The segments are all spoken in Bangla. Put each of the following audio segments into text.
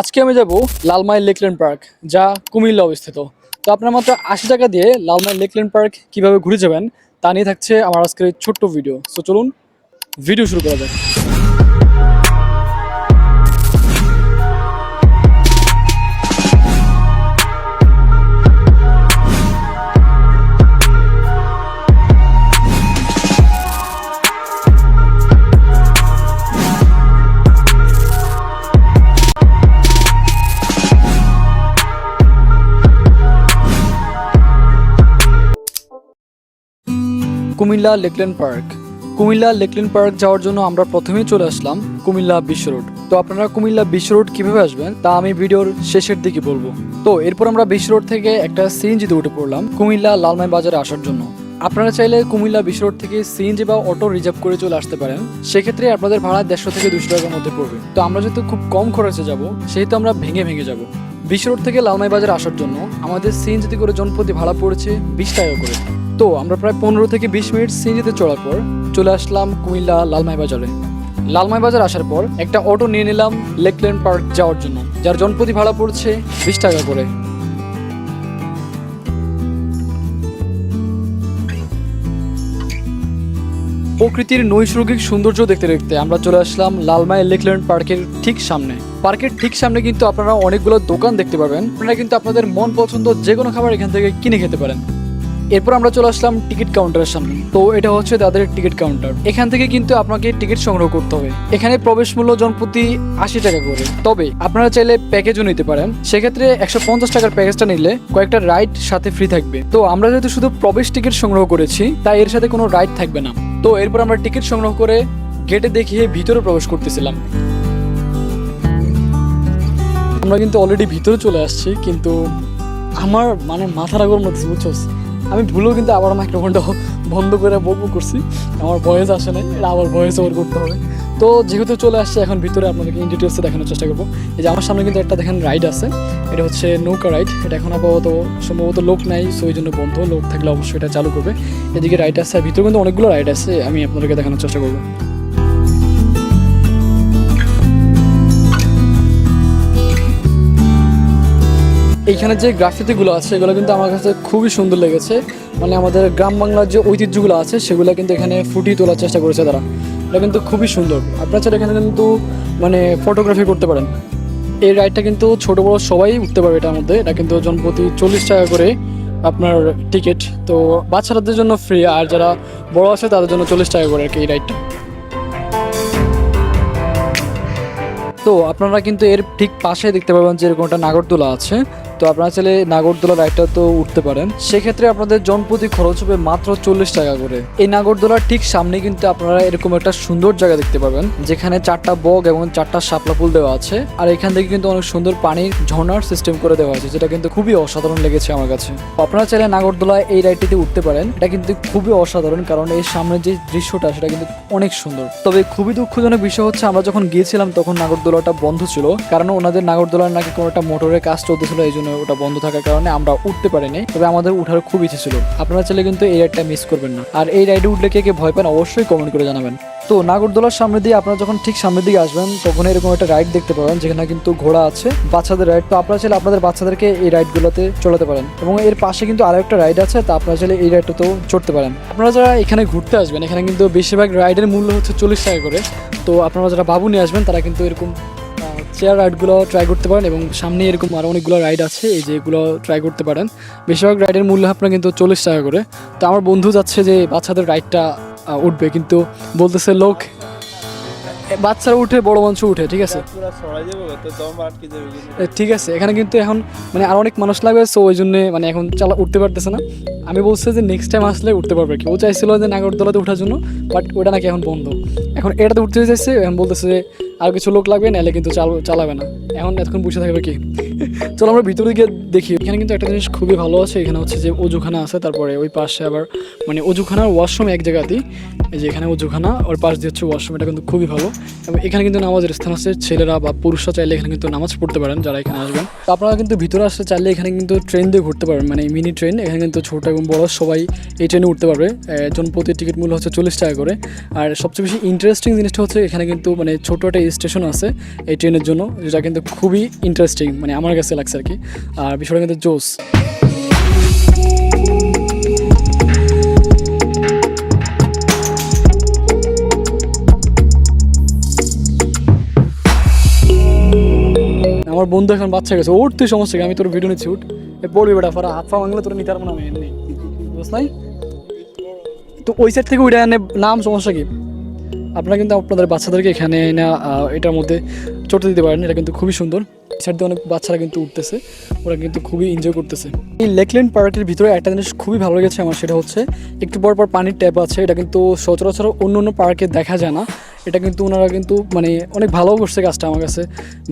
আজকে আমি যাব লালমাই লেকল্যান্ড পার্ক, যা কুমিল্লা অবস্থিত। তো আপনার মাত্র আশি টাকা দিয়ে লালমাই লেকল্যান্ড পার্ক কীভাবে ঘুরে যাবেন তা নিয়ে থাকছে আমার আজকের ছোট্ট ভিডিও। সো চলুন, ভিডিও শুরু করা যাক। Comilla Lakeland Park. Comilla Lakeland Park যাওয়ার জন্য আমরা প্রথমেই চলে আসলাম কুমিল্লা বিশ্ব রোড। তো আপনারা কুমিল্লা বিশ্ব রোড কীভাবে আসবেন তা আমি ভিডিওর শেষের দিকে বলব। তো এরপর আমরা বিশ্ব রোড থেকে একটা সিএনজিতে উঠে পড়লাম কুমিল্লা লালমাই বাজারে আসার জন্য। আপনারা চাইলে কুমিল্লা বিশ্ব রোড থেকে সিএনজি বা অটো রিজার্ভ করে চলে আসতে পারেন। সেক্ষেত্রে আপনাদের ভাড়া দেড়শো থেকে দুশো টাকার মধ্যে পড়বে। তো আমরা যেহেতু খুব কম খরচে যাব, সেহেতু আমরা ভেঙে ভেঙে যাব। বিশ্ব রোড থেকে লালমাই বাজার আসার জন্য আমাদের সিএনজিতে করে জনপ্রতি ভাড়া পড়েছে বিশ টাকা করে। তো আমরা প্রায় পনেরো থেকে বিশ মিনিট সিএনজিতে চড়ার পর চলে আসলাম কুমিল্লা লালমাই বাজারে লালমাই বাজার আসার পর একটা অটো নিয়ে নিলাম লেকল্যান্ড পার্ক যাওয়ার জন্য, যার জনপ্রতি ভাড়া পড়ছে বিশ টাকা করে। প্রকৃতির নৈসর্গিক সৌন্দর্য দেখতে দেখতে আমরা চলে আসলাম লালমাই লেকল্যান্ড পার্কের ঠিক সামনে। পার্কের ঠিক সামনে কিন্তু আপনারা অনেকগুলো দোকান দেখতে পাবেন। আপনারা কিন্তু আপনাদের মন পছন্দ যে কোনো খাবার এখান থেকে কিনে খেতে পারেন। এরপর আমরা চলে আসলাম টিকিট কাউন্টারের সামনে। তো এটা হচ্ছে তাদের টিকিট কাউন্টার। এখান থেকে কিন্তু আপনাকে টিকিট সংগ্রহ করতে হবে। এখানে প্রবেশ মূল্য জনপ্রতি আশি টাকা করে। তবে আপনারা চাইলে প্যাকেজও নিতে পারেন। সেক্ষেত্রে একশো পঞ্চাশ টাকার প্যাকেজটা নিলে কয়েকটা রাইড সাথে ফ্রি থাকবে। তো আমরা যেহেতু শুধু প্রবেশ টিকিট সংগ্রহ করেছি, তাই এর সাথে কোনো রাইড থাকবে না। তো এরপর আমরা টিকিট সংগ্রহ করে গেটে দেখিয়ে ভিতরে প্রবেশ করতেছিলাম। আমরা কিন্তু অলরেডি ভিতরে চলে আসছি, কিন্তু আমার মানে মাথাটা গরম লাগছে বুঝছোস আমি ভুলেও কিন্তু আবার মাইক্রোফোনটা বন্ধ করে বকবো করছি। আমার ভয়েস আসে নাই, এটা আবার ভয়েস ওভার করতে হবে। তো যেহেতু চলে আসছে, এখন ভিতরে আপনাদেরকে ইন ডিটেলসে দেখানোর চেষ্টা করব। এই যে আমার সামনে কিন্তু একটা দেখেন রাইড আছে, এটা হচ্ছে নৌকা রাইড এটা এখন আপাতত সম্ভবত লোক নাই সো এই জন্য বন্ধ। লোক থাকলে অবশ্যই এটা চালু করবে। এদিকে রাইড আছে, আর ভিতরে কিন্তু অনেকগুলো রাইড আছে, আমি আপনাদেরকে দেখানোর চেষ্টা করব। এইখানে যে গ্রাফিতিগুলো আছে, এগুলো কিন্তু আমার কাছে খুবই সুন্দর লেগেছে। মানে আমাদের গ্রাম বাংলার যে ঐতিহ্যগুলো আছে, সেগুলো কিন্তু এখানে ফুটিয়ে তোলার চেষ্টা করেছে তারা। এটা কিন্তু খুবই সুন্দর। আপনার চাইলে এখানে কিন্তু মানে ফটোগ্রাফি করতে পারেন। এই রাইডটা কিন্তু ছোটো, বড়ো সবাই উঠতে পারবে এটার মধ্যে। এটা কিন্তু জনপ্রতি চল্লিশ টাকা করে আপনার টিকিট তো বাচ্চাদের জন্য ফ্রি আর যারা বড় আছে, তাদের জন্য চল্লিশ টাকা করে আর কি এই রাইডটা তো আপনারা কিন্তু এর ঠিক পাশে দেখতে পাবেন যে এরকম একটা নাগরদোলা আছে। তো আপনারা চাইলে নাগরদোলা রাইডটা তো উঠতে পারেন। সেক্ষেত্রে আপনাদের জনপ্রতি খরচ হবে মাত্র চল্লিশ টাকা করে। এই নাগরদোলার ঠিক সামনে কিন্তু আপনারা এরকম একটা সুন্দর জায়গা দেখতে পাবেন, যেখানে চারটা বগ এবং চারটা শাপলা ফুল দেওয়া আছে। আর এখান থেকে কিন্তু অনেক সুন্দর পানির ঝর্ণার সিস্টেম করে দেওয়া আছে, যেটা কিন্তু খুবই অসাধারণ লেগেছে আমার কাছে। আপনারা চাইলে নাগরদোলা এই রাইডটিতে উঠতে পারেন। এটা কিন্তু খুবই অসাধারণ, কারণ এর সামনে যে দৃশ্যটা, সেটা কিন্তু অনেক সুন্দর। তবে খুবই দুঃখজনক বিষয় হচ্ছে, আমরা যখন গিয়েছিলাম, তখন নাগরদোলাটা বন্ধ ছিল। কারণ ওনাদের নাগরদোলার নাকি কোনো একটা মোটরের কাজ চলতেছিল, এই জন্য ওটা বন্ধ থাকার কারণে আমরা উঠতে পারিনি, তবে আমাদের উঠার খুব ইচ্ছে ছিল। আপনারা চাইলে কিন্তু এই রাইডটা মিস করবেন না। আর এই রাইডে উঠলে কে কে ভয় পান অবশ্যই কমেন্ট করে জানাবেন। তো নাগরদোলার সামনে দিয়ে আপনারা যখন ঠিক সামনের দিকে আসবেন, তখন এরকম একটা রাইড দেখতে পাবেন, যেখানে কিন্তু ঘোড়া আছে, বাচ্চাদের রাইড তো আপনারা চাইলে আপনাদের বাচ্চাদেরকে এই রাইডগুলোতে চলাতে পারেন। এবং এর পাশে কিন্তু আরও একটা রাইড আছে, তা আপনারা চাইলে এই রাইডটাতেও চড়তে পারেন। আপনারা যারা এখানে ঘুরতে আসবেন, এখানে কিন্তু বেশিরভাগ রাইডের মূল্য হচ্ছে চল্লিশ টাকা করে। তো আপনারা যারা বাবু নিয়ে আসবেন, তারা কিন্তু এরকম চেয়ার রাইডগুলো ট্রাই করতে পারেন এবং সামনে এরকম আরও অনেকগুলো রাইড আছে, এই যেগুলো ট্রাই করতে পারেন। বেশিরভাগ রাইডের মূল্য আপনার কিন্তু চল্লিশ টাকা করে। তো আমার বন্ধু যাচ্ছে যে বাচ্চাদের রাইডটা উঠবে, কিন্তু বলতেছে, লোক বাচ্চারা উঠে বড় মঞ্চ উঠে ঠিক আছে? ঠিক আছে এখানে কিন্তু এখন মানে আর অনেক মানুষ লাগবে সো ওই জন্য মানে এখন চালা উঠতে পারতেছে না। আমি বলছি যে নেক্সট টাইম আসলে উঠতে পারবে। কি ও চাইছিল যে নাগরদোলাতে ওঠার জন্য বাট ওটা নাকি এখন বন্ধ। এখন এটাতে উঠতে চাইছে এখন বলতেছে যে আর কিছু লোক লাগবে নাহলে কিন্তু চালাবে না। এখন এতক্ষণ বসে থাকবে কি? চলো আমরা ভিতরে গিয়ে দেখি। এখানে কিন্তু একটা জিনিস খুবই ভালো আছে, এখানে হচ্ছে যে অজুখানা আছে, তারপরে ওই পাশে আবার মানে অজুখানা ওয়াশরুম এক জায়গাতেই। যে এখানে অজুখানা, ওর পাশ দিয়ে হচ্ছে ওয়াশরুম, এটা কিন্তু খুবই ভালো। এবং এখানে কিন্তু নামাজের স্থান আছে, ছেলেরা বা পুরুষরা চাইলে এখানে কিন্তু নামাজ পড়তে পারেন, যারা এখানে আসবেন। আপনারা কিন্তু ভিতরে আসতে চাইলে এখানে কিন্তু ট্রেন দিয়ে ঘুরতে পারবেন মানে মিনি ট্রেন, এখানে কিন্তু ছোট এবং বড়, সবাই এই ট্রেনে উঠতে পারবে। জন প্রতি টিকিট মূল্য হচ্ছে চল্লিশ টাকা করে। আর সবচেয়ে বেশি ইন্টারেস্টিং জিনিসটা হচ্ছে এখানে কিন্তু মানে ছোট একটা স্টেশন আছে এই ট্রেনের জন্য, যেটা কিন্তু খুবই ইন্টারেস্টিং মানে আমার কাছে লাগছে আর কি। আর বিষয়টা কিন্তু জোস। আমার বন্ধু এখন বাচ্চা গেছে। ওর তুই সমস্যা? আমি তোর ভিডিও নিচ্ছি, উঠ। পড়বি বেটা ফারা হাত পা ভাঙলে তোর নিতে পারব না, আমি এমনি। বুঝছ নাই? তো ওই সাইড থেকে উঠে এনে নাম সমস্যা কি? আপনারা কিন্তু আপনাদের বাচ্চাদেরকে এখানে না এটার মধ্যে চড়তে দিতে পারেন। এটা কিন্তু খুবই সুন্দর। সাইড দিয়ে অনেক বাচ্চারা কিন্তু উঠতেছে, ওরা কিন্তু খুবই এনজয় করতেছে। এই লেকল্যান্ড পার্কের ভিতরে একটা জিনিস খুবই ভালো লেগেছে আমার, সেটা হচ্ছে একটু পর পর পানির ট্যাপ আছে, এটা কিন্তু সচরাচর অন্য অন্য পার্কে দেখা যায় না। এটা কিন্তু ওনারা কিন্তু মানে অনেক ভালো করছে কাজটা আমার কাছে,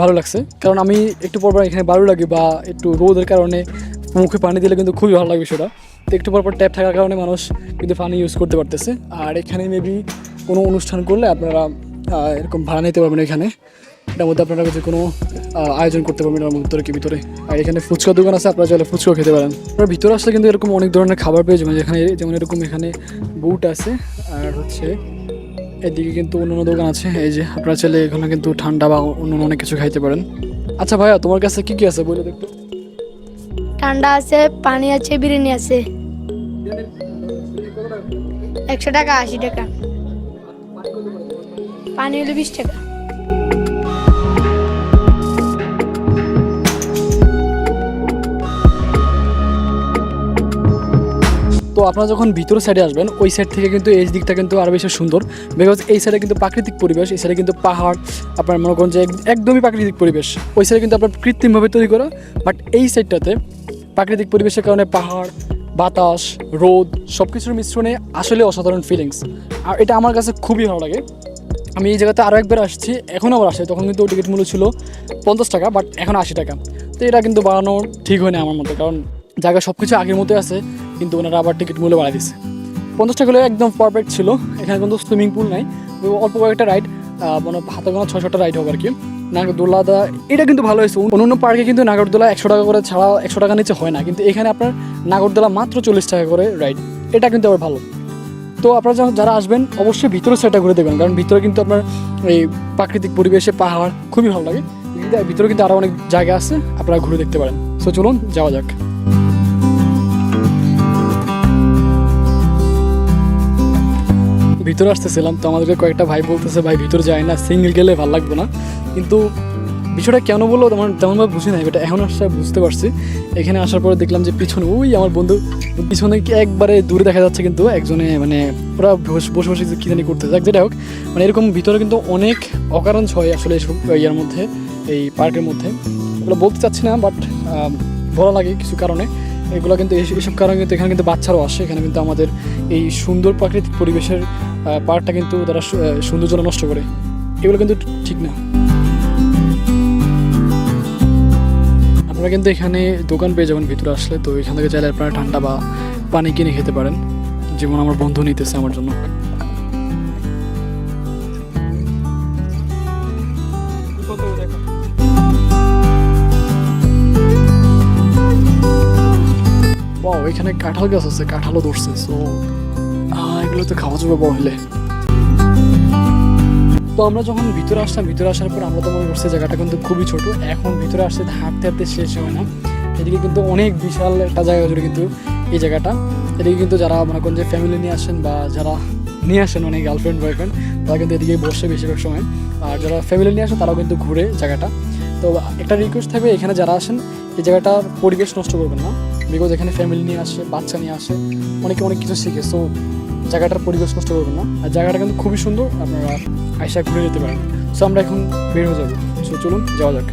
ভালো লাগছে। কারণ আমি একটু পর পর এখানে ভালো লাগে বা একটু রোদের কারণে মুখে পানি দিলে কিন্তু খুবই ভালো লাগবে সেটা। একটু পর পর ট্যাপ থাকার কারণে মানুষ কিন্তু পানি ইউজ করতে পারতেছে। আর এখানে মেবি কোনো অনুষ্ঠান করলে আপনারা এরকম ভাড়া নিতে পারবেন এখানে। এটার মধ্যে আপনারা যে কোনো আয়োজন করতে পারবেন এর ভিতরে কি ভিতরে। আর এখানে ফুচকা দোকান আছে, আপনারা চাইলে ফুচকাও খেতে পারেন। আপনার ভিতরে আসলে কিন্তু এরকম অনেক ধরনের খাবার পেয়ে যাবেন, যেখানে যেমন এরকম এখানে বুট আছে, আর হচ্ছে এদিকে কিন্তু অন্য দোকান আছে, এই যে আপনারা চাইলে এখানে কিন্তু ঠান্ডা বা অন্য অন্য অনেক কিছু খাইতে পারেন। আচ্ছা ভাইয়া, তোমার কাছে কি কি আছে বলে দেখতো? ঠান্ডা আছে, পানি আছে, বিরিয়ানি আছে। একশো টাকা, আশি টাকা। পানি হলো বিশ টাকা। আপনারা যখন ভিতর সাইডে আসবেন, ওই সাইড থেকে কিন্তু এই দিকটা কিন্তু আরও বেশি সুন্দর। বিকজ এই সাইডে কিন্তু প্রাকৃতিক পরিবেশ, এই সাইডে কিন্তু পাহাড়, আপনার মনে করেন যে এক- একদমই প্রাকৃতিক পরিবেশ। ওই সাইডে কিন্তু আপনার কৃত্রিমভাবে তৈরি করা বাট এই সাইডটাতে প্রাকৃতিক পরিবেশের কারণে পাহাড়, বাতাস, রোদ সব কিছুর মিশ্রণে আসলে অসাধারণ ফিলিংস আর এটা আমার কাছে খুবই ভালো লাগে। আমি এই জায়গাতে আরও একবার আসছি, এখন আবার আসে তখন কিন্তু টিকিট মূল্য ছিল পঞ্চাশ টাকা বাট এখন আশি টাকা। তো এটা কিন্তু বাড়ানো ঠিক হয় না আমার মতে, কারণ জায়গা সব কিছু আগের মতোই আছে, কিন্তু ওনারা আবার টিকিট মূল্য বাড়াই দিচ্ছে পঞ্চাশ টাকা একদম পারফেক্ট ছিল, এখানে কিন্তু সুইমিং পুল নাই অল্প কয়েকটা রাইড মানে হাতে গোনা ছয় ছটা রাইড হবে আর কি। নাগরদোলা দা এটা কিন্তু ভালো হয়েছে, অন্য অন্য পার্কে কিন্তু নাগরদোলা একশো টাকা করে ছাড়া একশো টাকা নিচে হয় না, কিন্তু এখানে আপনার নাগরদোলা মাত্র চল্লিশ টাকা করে রাইড এটা কিন্তু আবার ভালো। তো আপনারা যারা আসবেন, অবশ্যই ভিতরে সাইডটা ঘুরে দেখবেন, কারণ ভিতরে কিন্তু আপনার এই প্রাকৃতিক পরিবেশে পাহাড় খুবই ভালো লাগে ভিতরে কিন্তু আরও অনেক জায়গা আছে, আপনারা ঘুরে দেখতে পারেন। সো চলুন, যাওয়া যাক। ভিতরে আসতেছিলাম, তো আমাদেরকে কয়েকটা ভাই বলতেছে, ভাই, ভিতরে যায় না সিঙ্গেল গেলে ভালো লাগবে না। কিন্তু বিষয়টা কেন বলল তেমন তেমনভাবে বুঝি নাই এটা এখন আসলে বুঝতে পারছি। এখানে আসার পরে দেখলাম যে পিছনে ওই আমার বন্ধু পিছনে কি একবারে দূরে দেখা যাচ্ছে কিন্তু একজনে মানে পুরা বসে বসে কী জানি করতে যাক, যেটা হোক মানে এরকম ভিতরে কিন্তু অনেক অকারণ হয় আসলে এসব ইয়ার মধ্যে, এই পার্কের মধ্যে। ওগুলো বলতে চাচ্ছি না বাট ভালো লাগে কিছু কারণে। এগুলো কিন্তু এইসব কারণে কিন্তু এখানে কিন্তু বাচ্চারাও আসে। এখানে কিন্তু আমাদের এই সুন্দর প্রাকৃতিক পরিবেশের পার্টটা কিন্তু তারা সৌন্দর্য নষ্ট করে। এগুলো কিন্তু ঠিক না। আপনারা কিন্তু এখানে দোকান পেয়ে যাবেন ভিতরে আসলে। তো এখান থেকে চাইলে আপনারা ঠান্ডা বা পানি কিনে খেতে পারেন। যেমন আমার বন্ধু নিতেছে আমার জন্য। বাহ এখানে কাঁঠাল গাছ আছে, কাঁঠালও ধরছে সো এগুলো তো খাওয়া যাবে বড় হলে। তো আমরা যখন ভিতরে আসলাম ভিতরে আসার পর আমরা তো মনে করছি জায়গাটা কিন্তু খুবই ছোট। এখন ভিতরে আসতে হাঁটতে হাঁটতে শেষ হয় না। এদিকে কিন্তু অনেক বিশাল একটা জায়গা জুড়ে কিন্তু এই জায়গাটা। এদিকে কিন্তু যারা মনে করেন যে ফ্যামিলি নিয়ে আসেন বা যারা নিয়ে আসেন অনেক গার্লফ্রেন্ড বয়ফ্রেন্ড তারা কিন্তু এদিকে বসে বেশিরভাগ সময়। আর যারা ফ্যামিলি নিয়ে আসেন তারাও কিন্তু ঘুরে জায়গাটা। তো একটা রিকোয়েস্ট থাকবে, এখানে যারা আসেন, এই জায়গাটার পরিবেশ নষ্ট করবেন না। বিকজ এখানে ফ্যামিলি নিয়ে আসে, বাচ্চা নিয়ে আসে, অনেকে অনেক কিছু শিখে সো জায়গাটার পরিবেশ নষ্ট করবেন না। আর জায়গাটা কিন্তু খুবই সুন্দর, আপনারা আয়সা ঘুরে যেতে পারেন। সো আমরা এখন বের হয়ে যাব। সো চলুন, যাওয়া যাক।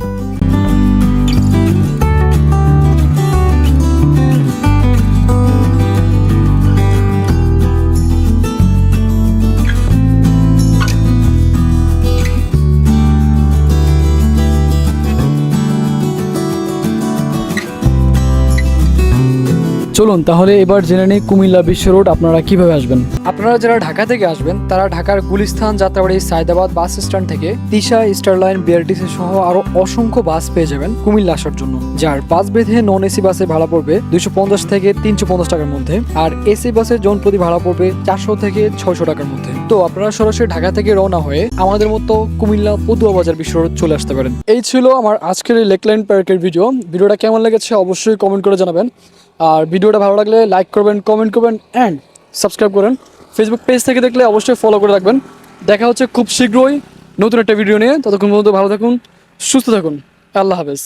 চলুন, তাহলে এবার জেনে নিই কুমিল্লা বিশ্ব রোড আপনারা কীভাবে আসবেন। আপনারা যারা ঢাকা থেকে আসবেন, তারা ঢাকার গুলিস্তান, যাত্রাবাড়ি, সায়দাবাদ বাস স্ট্যান্ড থেকে তিশা স্টারলাইন বিআরটিসি সহ আরও অসংখ্য বাস পেয়ে যাবেন কুমিল্লা আসার জন্য। যার বাস বেঁধে নন এসি বাসে ভাড়া পড়বে দুইশো পঞ্চাশ থেকে তিনশো পঞ্চাশ টাকার মধ্যে, আর এসি বাসের জন প্রতি ভাড়া পড়বে চারশো থেকে ছয়শো টাকার মধ্যে। তো আপনারা সরাসরি ঢাকা থেকে রওনা হয়ে আমাদের মতো কুমিল্লা পদুয়া বাজার বিশ্ব রোড চলে আসতে পারেন। এই ছিল আমার আজকের এই লেকলাইন পার্কের ভিডিও। ভিডিওটা কেমন লেগেছে অবশ্যই কমেন্ট করে জানাবেন। আর ভিডিওটা ভালো লাগলে লাইক করবেন কমেন্ট করবেন অ্যান্ড সাবস্ক্রাইব করেন। ফেসবুক পেজ থেকে দেখলে অবশ্যই ফলো করে রাখবেন। দেখা হচ্ছে খুব শীঘ্রই নতুন একটা ভিডিও নিয়ে। ততক্ষণ পর্যন্ত ভালো থাকুন, সুস্থ থাকুন। আল্লাহ হাফেজ।